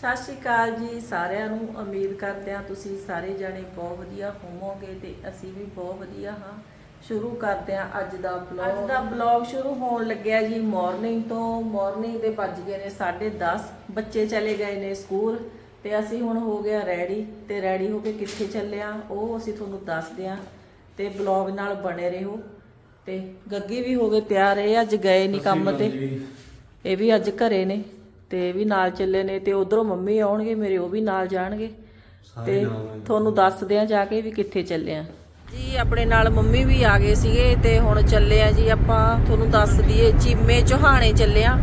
ਸਤਿ ਸ਼੍ਰੀ ਅਕਾਲ ਜੀ ਸਾਰਿਆਂ ਨੂੰ ਉਮੀਦ ਕਰਦੇ ਹਾਂ ਤੁਸੀਂ ਸਾਰੇ ਜਣੇ ਬਹੁਤ ਵਧੀਆ ਹੋਵੋਗੇ ਤੇ ਅਸੀਂ ਵੀ ਬਹੁਤ ਵਧੀਆ ਹਾਂ। ਸ਼ੁਰੂ ਕਰਦੇ ਹਾਂ ਅੱਜ ਦਾ ਬਲੌਗ ਅੱਜ ਦਾ ਬਲੌਗ ਸ਼ੁਰੂ ਹੋਣ ਲੱਗਿਆ ਜੀ ਮਾਰਨਿੰਗ ਤੋਂ। ਮਾਰਨਿੰਗ ਦੇ ਵੱਜ ਗਏ ਨੇ 10:30 ਬੱਚੇ ਚਲੇ ਗਏ ਨੇ ਸਕੂਲ ਤੇ ਅਸੀਂ ਹੁਣ ਹੋ ਗਿਆ ਰੈਡੀ ਤੇ ਰੈਡੀ ਹੋ ਕੇ ਕਿੱਥੇ ਚੱਲੇ ਆ ਉਹ ਅਸੀਂ ਤੁਹਾਨੂੰ ਦੱਸਦੇ ਹਾਂ ਤੇ ਬਲੌਗ ਨਾਲ ਬਣੇ ਰਹੋ ਤੇ ਗੱਗੀ ਵੀ ਹੋ ਗਏ ਤਿਆਰ ਇਹ ਅੱਜ ਗਏ ਨਹੀਂ ਕੰਮ ਤੇ। ਇਹ ਵੀ ਅੱਜ ਘਰੇ ਨੇ। ਤੇ ਇਹ ਵੀ ਨਾਲ ਚੱਲੇ ਨੇ ਤੇ ਉਧਰੋਂ ਮੰਮੀ ਆਉਣਗੇ ਮੇਰੇ ਉਹ ਵੀ ਨਾਲ ਜਾਣਗੇ। ਤੇ ਤੁਹਾਨੂੰ ਦੱਸਦੇ ਆ ਜਾ ਕੇ ਵੀ ਕਿੱਥੇ ਚੱਲੇ ਆ। ਜੀ ਆਪਣੇ ਨਾਲ ਮੰਮੀ ਵੀ ਆ ਗਏ ਸੀਗੇ ਤੇ ਹੁਣ ਚੱਲੇ ਆ ਜੀ ਆਪਾਂ। ਤੁਹਾਨੂੰ ਦੱਸ ਦਈਏ ਚੀਮੇ ਚੋਹਾਣੇ ਚੱਲੇ ਆ।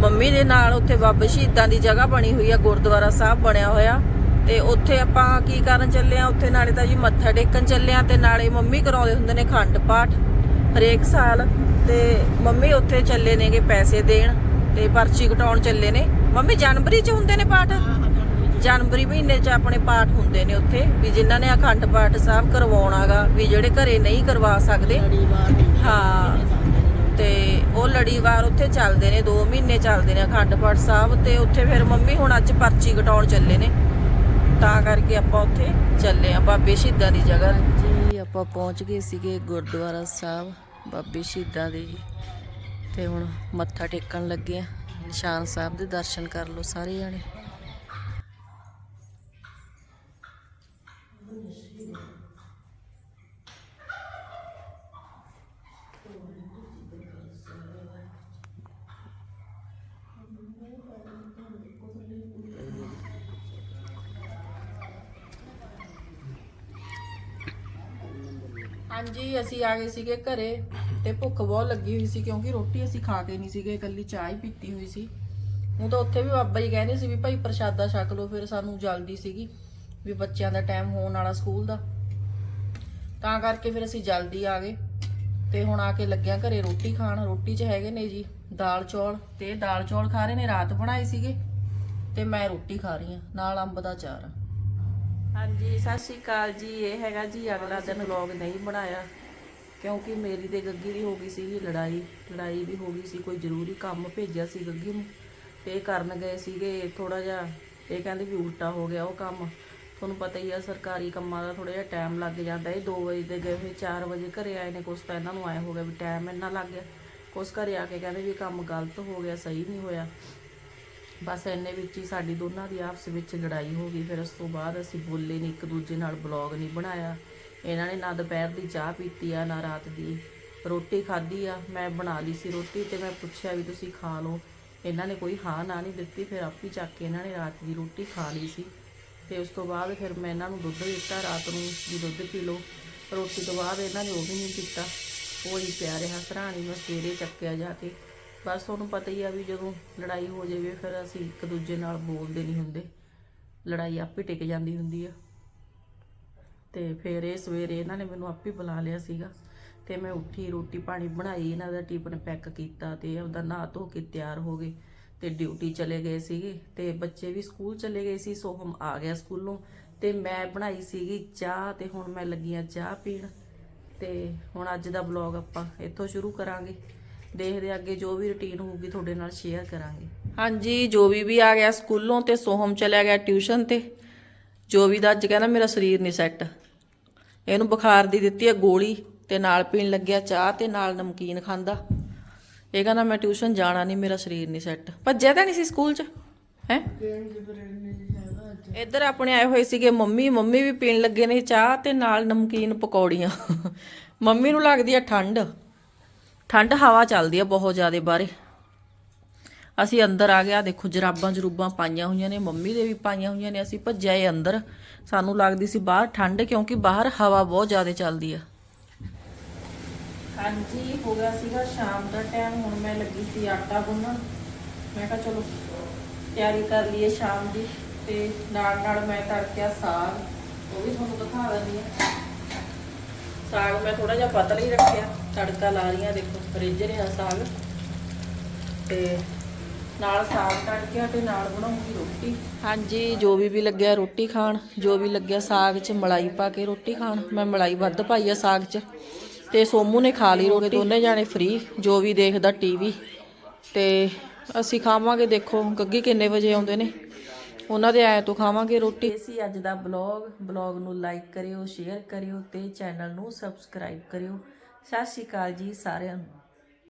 ਮੰਮੀ ਦੇ ਨਾਲ ਉੱਥੇ ਬਾਬਾ ਸ਼ਹੀਦਾਂ ਦੀ ਜਗ੍ਹਾ ਬਣੀ ਹੋਈ ਆ ਗੁਰਦੁਆਰਾ ਸਾਹਿਬ ਬਣਿਆ ਹੋਇਆ। ਤੇ ਉੱਥੇ ਆਪਾਂ ਕੀ ਕਰਨ ਚੱਲੇ ਆ? ਉੱਥੇ ਨਾਲੇ ਤਾਂ ਜੀ ਮੱਥਾ ਟੇਕਣ ਚੱਲੇ ਆ ਤੇ ਨਾਲੇ ਮੰਮੀ ਕਰਾਉਂਦੇ ਹੁੰਦੇ ਨੇ ਖੰਡ ਪਾਠ ਹਰੇਕ ਸਾਲ। ਤੇ ਮੰਮੀ ਉੱਥੇ ਚੱਲੇ ਨੇਗੇ ਪੈਸੇ ਦੇਣ। ਤੇ ਪਰਚੀ ਕਟਾਉਣ ਚੱਲੇ ਨੇ। ਮੰਮੀ ਜਨਵਰੀ ਚ ਹੁੰਦੇ ਨੇ ਪਾਠ? ਜਨਵਰੀ ਮਹੀਨੇ ਚ ਆਪਣੇ ਪਾਠ ਹੁੰਦੇ ਨੇ ਉੱਥੇ ਵੀ ਜਿਨ੍ਹਾਂ ਨੇ ਅਖੰਡ ਪਾਠ ਸਾਹਿਬ ਕਰਵਾਉਣਾਗਾ ਵੀ ਜਿਹੜੇ ਘਰੇ ਨਹੀਂ ਕਰਵਾ ਸਕਦੇ। ਹਾਂ ਤੇ ਉਹ ਲੜੀਵਾਰ ਉੱਥੇ ਚੱਲਦੇ ਨੇ 2 ਮਹੀਨੇ ਚੱਲਦੇ ਨੇ ਅਖੰਡ ਪਾਠ ਸਾਹਿਬ ਤੇ ਉੱਥੇ ਫਿਰ ਮੰਮੀ ਹੁਣ ਅੱਜ ਪਰਚੀ ਕਟਾਉਣ ਚੱਲੇ ਨੇ। ਤਾਂ ਕਰਕੇ ਆਪਾਂ ਉੱਥੇ ਚੱਲੇ ਆ ਬਾਬੇ ਸ਼ਹੀਦਾਂ ਦੀ ਜਗ੍ਹਾ ਜੀ ਆਪਾਂ ਪਹੁੰਚ ਗਏ ਸੀਗੇ ਗੁਰਦੁਆਰਾ ਸਾਹਿਬ ਬਾਬੇ ਸ਼ਹੀਦਾਂ ਦੇ ਜੀ। ਤੇ ਹੁਣ ਮੱਥਾ ਟੇਕਣ ਲੱਗੇ ਆ। ਨਿਸ਼ਾਨ ਸਾਹਿਬ ਦੇ ਦਰਸ਼ਨ ਕਰ ਲਓ ਸਾਰੇ ਜਾਣੇ। ਹਾਂਜੀ, ਅਸੀਂ ਆ ਗਏ ਸੀਗੇ ਘਰੇ। ਤੇ ਭੁੱਖ ਬਹੁਤ ਲੱਗੀ ਹੋਈ ਸੀ ਕਿਉਂਕਿ ਰੋਟੀ ਅਸੀਂ ਖਾ ਕੇ ਨਹੀਂ ਸੀਗੇ, ਇਕੱਲੀ ਚਾਹ ਹੀ ਪੀਤੀ ਹੋਈ ਸੀ। ਉਹ ਤਾਂ ਉੱਥੇ ਵੀ ਬਾਬਾ ਜੀ ਕਹਿੰਦੇ ਸੀ ਵੀ ਭਾਈ ਪ੍ਰਸ਼ਾਦਾ ਛਕ ਲਓ, ਫਿਰ ਸਾਨੂੰ ਜਲਦੀ ਸੀਗੀ ਵੀ ਬੱਚਿਆਂ ਦਾ ਟਾਈਮ ਹੋਣ ਵਾਲਾ ਸਕੂਲ ਦਾ। ਤਾਂ ਕਰਕੇ ਫਿਰ ਅਸੀਂ ਜਲਦੀ ਆ ਗਏ ਤੇ ਹੁਣ ਆ ਕੇ ਲੱਗਿਆ ਘਰੇ ਰੋਟੀ ਖਾਣ। ਰੋਟੀ 'ਚ ਹੈਗੇ ਨੇ ਜੀ ਦਾਲ ਚੌਲ ਤੇ ਦਾਲ ਚੌਲ ਖਾ ਰਹੇ ਨੇ, ਰਾਤ ਬਣਾਏ ਸੀਗੇ ਤੇ ਮੈਂ ਰੋਟੀ ਖਾ ਰਹੀ ਹਾਂ, ਨਾਲ ਅੰਬ ਦਾ ਚਾਰ ਹਾਂਜੀ, ਸਤਿ ਸ਼੍ਰੀ ਅਕਾਲ ਜੀ। ਇਹ ਹੈਗਾ ਜੀ ਅਗਲਾ ਦਿਨ ਵਲੌਗ ਨਹੀਂ ਬਣਾਇਆ। ਕਿਉਂਕਿ ਮੇਰੀ ਤੇ ਗੱਗੀ ਦੀ ਹੋ ਗਈ ਸੀ ਲੜਾਈ ਲੜਾਈ ਵੀ ਹੋ ਗਈ ਸੀ, ਕੋਈ ਜ਼ਰੂਰੀ ਕੰਮ ਭੇਜਿਆ ਸੀ ਗੱਗੀ ਨੂੰ। ਤੇ ਇਹ ਕਰਨ ਗਏ ਸੀਗੇ ਥੋੜਾ ਜਿਹਾ, ਇਹ ਕਹਿੰਦੇ ਵੀ ਉਲਟਾ ਹੋ ਗਿਆ ਉਹ ਕੰਮ। ਤੁਹਾਨੂੰ ਪਤਾ ਹੀ ਆ, ਸਰਕਾਰੀ ਕੰਮਾਂ ਦਾ ਥੋੜਾ ਜਿਹਾ ਟਾਈਮ ਲੱਗ ਜਾਂਦਾ। ਇਹ 2 ਵਜੇ ਦੇ ਗਏ ਹੋਏ 4 ਵਜੇ ਘਰੇ ਆਏ ਨੇ, ਕੁਛ ਤਾਂ ਇਹਨਾਂ ਨੂੰ ਆਇਆ ਹੋ ਗਿਆ ਵੀ ਟਾਈਮ ਇੰਨਾ ਲੱਗ ਗਿਆ। ਕੁਛ ਘਰੇ ਆ ਕੇ ਕਹਿੰਦੇ ਵੀ ਕੰਮ ਗਲਤ ਹੋ ਗਿਆ, ਸਹੀ ਨਹੀਂ ਹੋਇਆ। ਬਸ ਇੰਨੇ ਵਿੱਚ ਹੀ ਸਾਡੀ ਦੋਨਾਂ ਦੀ ਆਪਸ ਵਿੱਚ ਲੜਾਈ ਹੋ ਗਈ। ਫਿਰ ਉਸ ਤੋਂ ਬਾਅਦ ਅਸੀਂ ਬੋਲੇ ਨਹੀਂ ਇੱਕ ਦੂਜੇ ਨਾਲ ਬਲੌਗ ਨਹੀਂ ਬਣਾਇਆ। ਇਹਨਾਂ ਨੇ ਨਾ ਦੁਪਹਿਰ ਦੀ ਚਾਹ ਪੀਤੀ ਆ, ਨਾ ਰਾਤ ਦੀ ਰੋਟੀ ਖਾਧੀ ਆ। ਮੈਂ ਬਣਾ ਲਈ ਸੀ ਰੋਟੀ ਤੇ ਮੈਂ ਪੁੱਛਿਆ ਵੀ ਤੁਸੀਂ ਖਾ ਲਓ। ਇਹਨਾਂ ਨੇ ਕੋਈ ਹਾਂ ਨਾ ਨਹੀਂ ਦਿੱਤੀ, ਫਿਰ ਆਪੀ ਚੱਕ ਕੇ ਇਹਨਾਂ ਨੇ ਰਾਤ ਦੀ ਰੋਟੀ ਖਾ ਲਈ ਸੀ। ਤੇ ਉਸ ਤੋਂ ਬਾਅਦ ਫਿਰ ਮੈਂ ਇਹਨਾਂ ਨੂੰ ਦੁੱਧ ਦਿੱਤਾ, ਰਾਤ ਨੂੰ ਵੀ ਦੁੱਧ ਪੀ ਲਓ। ਰੋਟੀ ਤੋਂ ਬਾਅਦ ਇਹਨਾਂ ਨੇ ਉਹ ਵੀ ਨਹੀਂ ਪੀਤਾ ਉਹ ਹੀ ਪਿਆ ਰਿਹਾ ਸਰਾਣੀ ਮੈਂ ਸਵੇਰੇ ਚੱਕਿਆ ਜਾ ਕੇ। ਬਸ ਤੁਹਾਨੂੰ ਪਤਾ ਹੀ ਆ ਵੀ ਜਦੋਂ ਲੜਾਈ ਹੋ ਜਾਵੇ, ਫਿਰ ਅਸੀਂ ਇੱਕ ਦੂਜੇ ਨਾਲ ਬੋਲਦੇ ਨਹੀਂ ਹੁੰਦੇ। ਲੜਾਈ ਆਪੇ ਟਿਕ ਜਾਂਦੀ ਹੁੰਦੀ ਆ। ਤੇ ਫਿਰ ਇਹ ਸਵੇਰੇ ਇਹਨਾਂ ਨੇ ਮੈਨੂੰ ਆਪੇ ਬੁਲਾ ਲਿਆ ਸੀਗਾ ਤੇ ਮੈਂ ਉੱਠੀ, ਰੋਟੀ ਪਾਣੀ ਬਣਾਈ, ਇਹਨਾਂ ਦਾ ਟਿਫਨ ਪੈਕ ਕੀਤਾ ਤੇ ਉਹਦਾ ਨਹਾ ਧੋ ਕੇ ਤਿਆਰ ਹੋ ਗਏ ਤੇ ਡਿਊਟੀ ਚਲੇ ਗਏ ਸੀਗੇ ਤੇ ਬੱਚੇ ਵੀ ਸਕੂਲ ਚਲੇ ਗਏ ਸੀ, ਸੋਹਮ ਆ ਗਿਆ ਸਕੂਲੋਂ ਤੇ ਮੈਂ ਬਣਾਈ ਸੀਗੀ ਚਾਹ ਤੇ ਹੁਣ ਮੈਂ ਲੱਗੀ ਆ ਚਾਹ ਪੀਣ ਤੇ ਹੁਣ ਅੱਜ ਦਾ ਵਲੌਗ ਆਪਾਂ ਇੱਥੋਂ ਸ਼ੁਰੂ ਕਰਾਂਗੇ। ਦੇਖਦੇ ਅੱਗੇ ਜੋ ਵੀ ਰੁਟੀਨ ਹੋਊਗੀ ਤੁਹਾਡੇ ਨਾਲ ਸ਼ੇਅਰ ਕਰਾਂਗੇ। ਹਾਂਜੀ, ਜੋ ਵੀ ਵੀ ਆ ਗਿਆ ਸਕੂਲੋਂ ਤੇ ਸੋਹਮ ਚਲਿਆ ਗਿਆ ਟਿਊਸ਼ਨ ਤੇ, ਜੋ ਵੀ ਦਾ ਅੱਜ ਕਹਿੰਦਾ ਮੇਰਾ ਸਰੀਰ ਨਹੀਂ ਸੈੱਟ ਇਹਨੂੰ ਬੁਖਾਰ ਦੀ ਦਿੱਤੀ ਹੈ ਗੋਲੀ ਤੇ ਨਾਲ ਪੀਣ ਲੱਗਿਆ ਚਾਹ ਤੇ ਨਾਲ ਨਮਕੀਨ ਖਾਂਦਾ। ਇਹ ਕਹਿੰਦਾ ਮੈਂ ਟਿਊਸ਼ਨ ਜਾਣਾ ਨਹੀਂ, ਮੇਰਾ ਸਰੀਰ ਨਹੀਂ ਸੈੱਟ। ਭੱਜਿਆ ਤਾਂ ਨਹੀਂ ਸੀ ਸਕੂਲ 'ਚ? ਹੈ? ਇੱਧਰ ਆਪਣੇ ਆਏ ਹੋਏ ਸੀਗੇ ਮੰਮੀ ਮੰਮੀ ਵੀ ਪੀਣ ਲੱਗੇ ਨੇ ਚਾਹ ਤੇ ਨਾਲ ਨਮਕੀਨ ਪਕੌੜੀਆਂ। ਮੰਮੀ ਨੂੰ ਲੱਗਦੀ ਆ ਠੰਡ। ਠੰਡ ਹਵਾ ਚੱਲਦੀ ਆ ਬਹੁਤ ਜ਼ਿਆਦਾ ਬਾਹਰੇ। ਅਸੀਂ ਅੰਦਰ ਆ ਗਿਆ ਦੇਖੋ ਜਰਾਬਾਂ ਜਰੂਬਾਂ ਪਾਈਆਂ ਹੋਈਆਂ ਨੇ, ਮੰਮੀ ਦੇ ਵੀ ਪਾਈਆਂ ਹੋਈਆਂ ਨੇ, ਅਸੀਂ ਭੱਜਿਆ ਏ ਅੰਦਰ। ਸਾਨੂੰ ਲੱਗਦੀ ਸੀ ਬਾਹਰ ਠੰਡ, ਕਿਉਂਕਿ ਬਾਹਰ ਹਵਾ ਬਹੁਤ ਜ਼ਿਆਦਾ ਚੱਲਦੀ ਆ। ਹਾਂਜੀ, ਹੋ ਗਿਆ ਸੀਗਾ ਸ਼ਾਮ ਦਾ ਟਾਈਮ ਹੁਣ ਮੈਂ ਲੱਗੀ ਸੀ ਆਟਾ ਗੁੰਨਣ। ਮੈਂ ਕਿਹਾ ਚਲੋ ਤਿਆਰੀ ਕਰ ਲਈਏ ਸ਼ਾਮ ਦੀ, ਤੇ ਨਾਲ ਨਾਲ ਮੈਂ ਤੜਕਿਆ ਸਾਗ, ਉਹ ਵੀ ਤੁਹਾਨੂੰ ਦਿਖਾ ਦਿੰਦੀ ਆ ਸਾਗ ਮੈਂ ਥੋੜਾ ਜਿਹਾ ਪਤਲਾ ਹੀ ਰੱਖਿਆ, ਤੜਕਾ ਲਾ ਰਹੀ ਆ ਦੇਖੋ ਰਿੱਝ ਰਿਹਾ ਸਾਗ। ਤੇ ਨਾਲ ਸਾਗ ਤੜਕਿਆ ਤੇ ਨਾਲ ਬਣਾਉਂਗੀ ਰੋਟੀ। ਹਾਂਜੀ ਜੋ ਵੀ ਵੀ ਲੱਗਿਆ ਰੋਟੀ ਖਾਣ ਜੋ ਵੀ ਲੱਗਿਆ ਸਾਗ 'ਚ ਮਲਾਈ ਪਾ ਕੇ ਰੋਟੀ ਖਾਣ। ਮੈਂ ਮਲਾਈ ਵੱਧ ਪਾਈ ਆ ਸਾਗ 'ਚ। ਤੇ ਸੋਮੂ ਨੇ ਖਾ ਲਈ ਰੋਟੀ ਦੋਨੇ ਜਾਣੇ ਫ੍ਰੀ ਜੋ ਵੀ ਦੇਖਦਾ ਟੀਵੀ ਤੇ ਅਸੀਂ ਖਾਵਾਂਗੇ ਦੇਖੋ ਗੱਗੀ ਕਿੰਨੇ ਵਜੇ ਆਉਂਦੇ ਨੇ। ਉਹਨਾਂ ਦੇ ਆਏ ਤੋਂ ਖਾਵਾਂਗੇ ਰੋਟੀ। ਇਹ ਸੀ ਅੱਜ ਦਾ ਬਲੌਗ ਬਲੌਗ ਨੂੰ ਲਾਈਕ ਕਰਿਓ ਸ਼ੇਅਰ ਕਰਿਓ ਤੇ ਚੈਨਲ ਨੂੰ ਸਬਸਕ੍ਰਾਈਬ ਕਰਿਓ। ਸਤਿ ਸ਼੍ਰੀ ਅਕਾਲ ਜੀ ਸਾਰਿਆਂ ਨੂੰ।